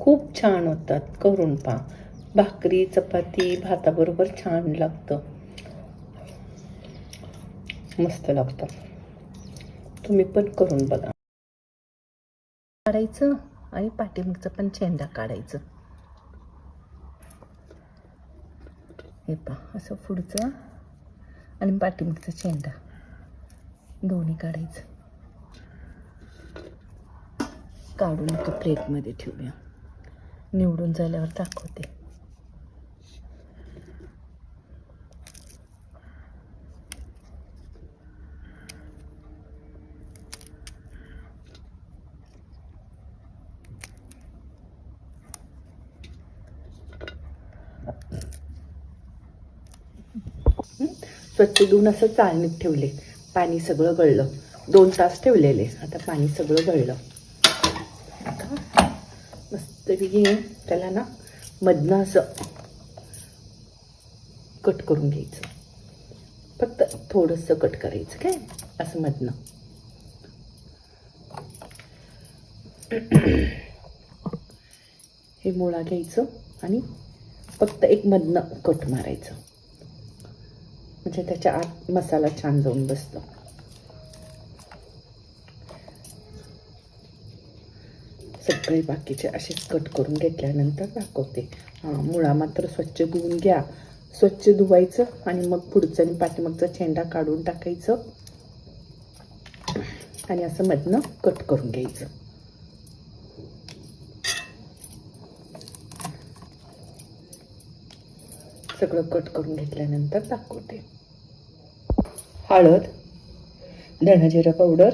खूप छान होतात. करून पहा. भाकरी चपाती भाताबरोबर छान लागतं. मस्त लागतं. तुम्ही पण करून बघा. काढायचं आणि पाठीमागचं पण चेंडा काढायचं. हे पहा असं पुढचं आणि पाठीमागचं चेंडा दोन्ही काढायचं. काढून एका प्लेटमध्ये ठेवूया. निवडून झाल्यावर दाखवते. स्वच्छ धुवून असं चाळणीत ठेवले. पाणी सगळं गळलं. दोन तास ठेवलेले. आता पाणी सगळं गळलं. म्हणजे मस्तपैकी त्याला ना मधनं असं कट करून घ्यायचं. फक्त थोडंसं कट करायचं काय? असं मधनं. हे मुळा घ्यायचं आणि फक्त एक मधनं कट मारायचं. म्हणजे त्याच्या आत मसाला छान जाऊन बसतो. सगळे बाकीचे असेच कट करून घेतल्यानंतर दाखवते. हां मुळा मात्र स्वच्छ धुवून घ्या. स्वच्छ धुवायचं आणि मग पुढचं आणि पाठीमागचा चेंडा काढून टाकायचं. आणि असं मधनं कट करून घ्यायचं. सगळं कट करून घेतल्यानंतर दाखवते. हळद धणाजिरा पावडर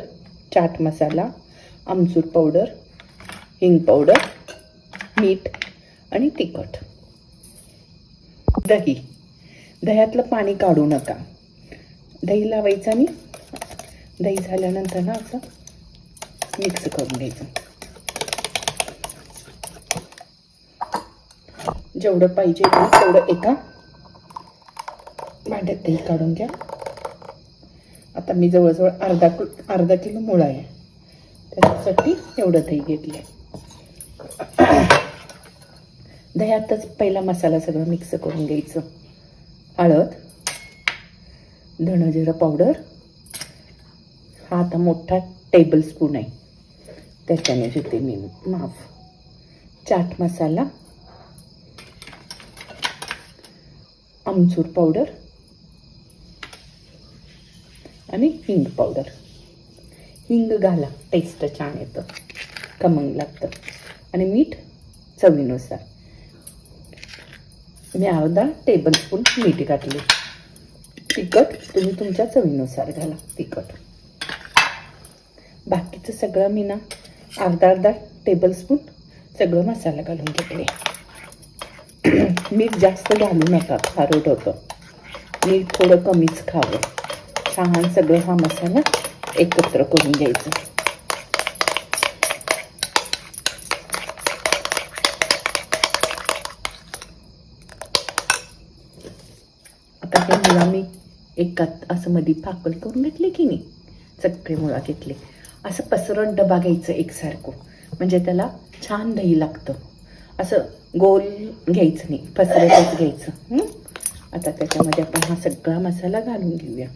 चाट मसाला आमचूर पावडर हिंग पावडर मीठ आणि तिखट. दही. दह्यातलं पाणी काढू नका. दही लावायचं आणि दही झाल्यानंतर ना असं मिक्स करून घ्यायचं. जेवढं पाहिजे तेवढं एका भांड्यात दही काढून घ्या. आता मी जवळजवळ अर्धा अर्धा किलो मुळा आहे. त्याच्यासाठी एवढं दही घेतलं दह्यातच पहिला मसाला सगळं मिक्स करून घ्यायचं. हळद धणजिरं पावडर. हा आता मोठा टेबलस्पून आहे. त्याच्याने घेते मी माफ. चाट मसाला. आमचूर पावडर. आणि हिंग पावडर. हिंग घाला टेस्ट छान येतं. खमंग लागतं. आणि मीठ चवीनुसार. मी अर्धा टेबलस्पून मीठ घातले. तिखट तुम्ही तुमच्या चवीनुसार घाला तिखट. बाकीचं सगळं मी ना अर्धा अर्धा टेबलस्पून सगळं मसाला घालून घेतले मीठ जास्त घालू नका खारट होतं. मीठ थोडं कमीच खावं. छान सगळं हा मसाला एकत्र करून घ्यायचा आता हे मुळा मी एकात असं मध्ये पाकल करून घेतले की नाही? सगळे मुळा घेतले. असं पसरण डबा घ्यायचं एकसारखं. म्हणजे त्याला छान दही लागतं. असं गोल घ्यायचं नाही पसरतच घ्यायचं. आता त्याच्यामध्ये आपण हा सगळा मसाला घालून घेऊया.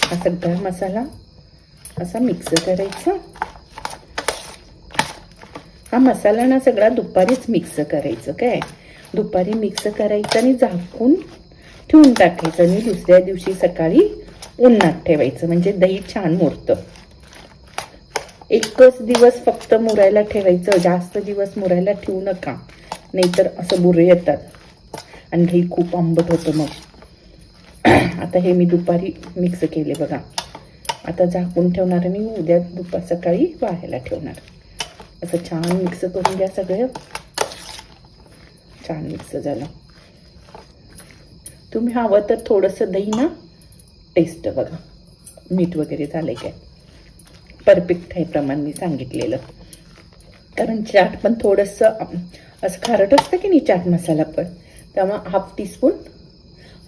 हा सगळा मसाला असा मिक्स करायचा. हा मसाला ना सगळा दुपारीच मिक्स करायचं काय? दुपारी मिक्स करायचं आणि झाकून ठेवून टाकायचं आणि दुसऱ्या दिवशी सकाळी उन्हात ठेवायचं. म्हणजे दही छान मुरतं. एकच दिवस फक्त मुरायला ठेवायचं. जास्त दिवस मुरायला ठेवू नका. नाहीतर असं बुरे येतात. आणि दही खूप आंबट होतं मग. आता हे मी दुपारी मिक्स केले बघा. आता झाकून ठेवणार आणि उद्या दुपार सकाळी वाहायला ठेवणार. असं छान मिक्स करून घ्या सगळं. छान मिक्स झालं. तुम्ही हवं तर थोडंसं दही ना टेस्ट बघा. मीठ वगैरे झालं काय? परफेक्ट आहे प्रमाण मी सांगितलेलं. कारण चाट पण थोडंसं असं खारट असतं की नाही चाट मसाला पण? त्यामुळं half teaspoon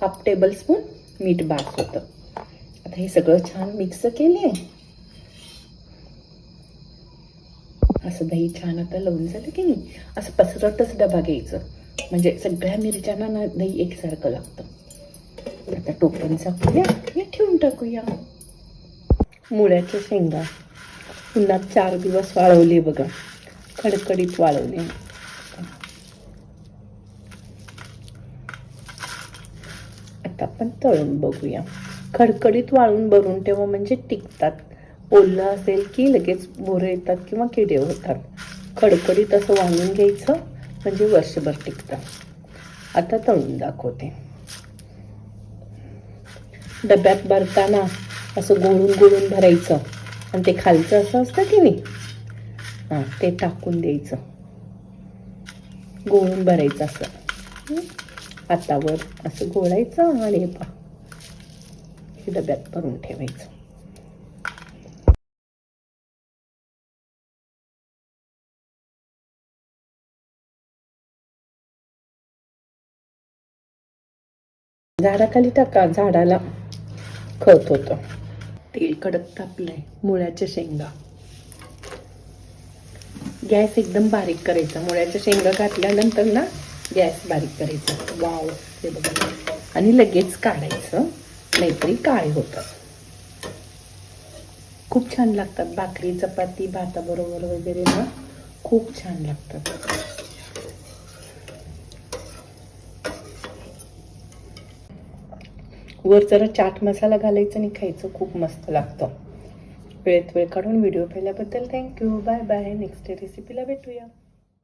half tablespoon मीठ बास होतं. आता हे सगळं छान मिक्स केले असं दही छान आता लावून झालं की नाही? असं पसरटच डबा घ्यायचं. म्हणजे सगळ्या मिरच्यांना ना दही एकसारखं लागतं. आता टोपण झाकूया हे ठेवून टाकूया. मुळ्याच्या शेंगा. पुन्हा चार दिवस वाळवले बघा. कडकडीत वाळवले. आता आपण तळून बघूया. खडकडीत वाळून भरून तेव्हा म्हणजे टिकतात. ओलं असेल की लगेच बोरं येतात किंवा किडे होतात. खडकडीत असं वाळून घ्यायचं म्हणजे वर्षभर टिकतात आता तळून दाखवते. डब्यात भरताना असं गोळून गोळून भरायचं. आणि ते खालचं असं असतं की नाही? हां ते टाकून द्यायचं. गोळून भरायचं असं. आतावर असं गोळायचं आणि पहा. हे डब्यात भरून ठेवायचं. झाडाखाली टाका झाडाला खत होतं. तेल कडक तापलंय मुळ्याच्या शेंगा. गॅस एकदम बारीक करायचा मुळ्याच्या शेंगा घातल्यानंतर ना गॅस बारीक करायचा. वाव हे बघा. आणि लगेच काढायचं नाहीतरी काळे होतात खूप छान लागतात भाकरी चपाती भाताबरोबर वगैरे ना खूप छान लागतात. वर जरा चाट मसाला घालायचा आणि खायचं खूप मस्त लागतं. वेळेत वेळ काढून व्हिडिओ पाहिल्याबद्दल थँक्यू बाय बाय नेक्स्ट रेसिपीला भेटूया.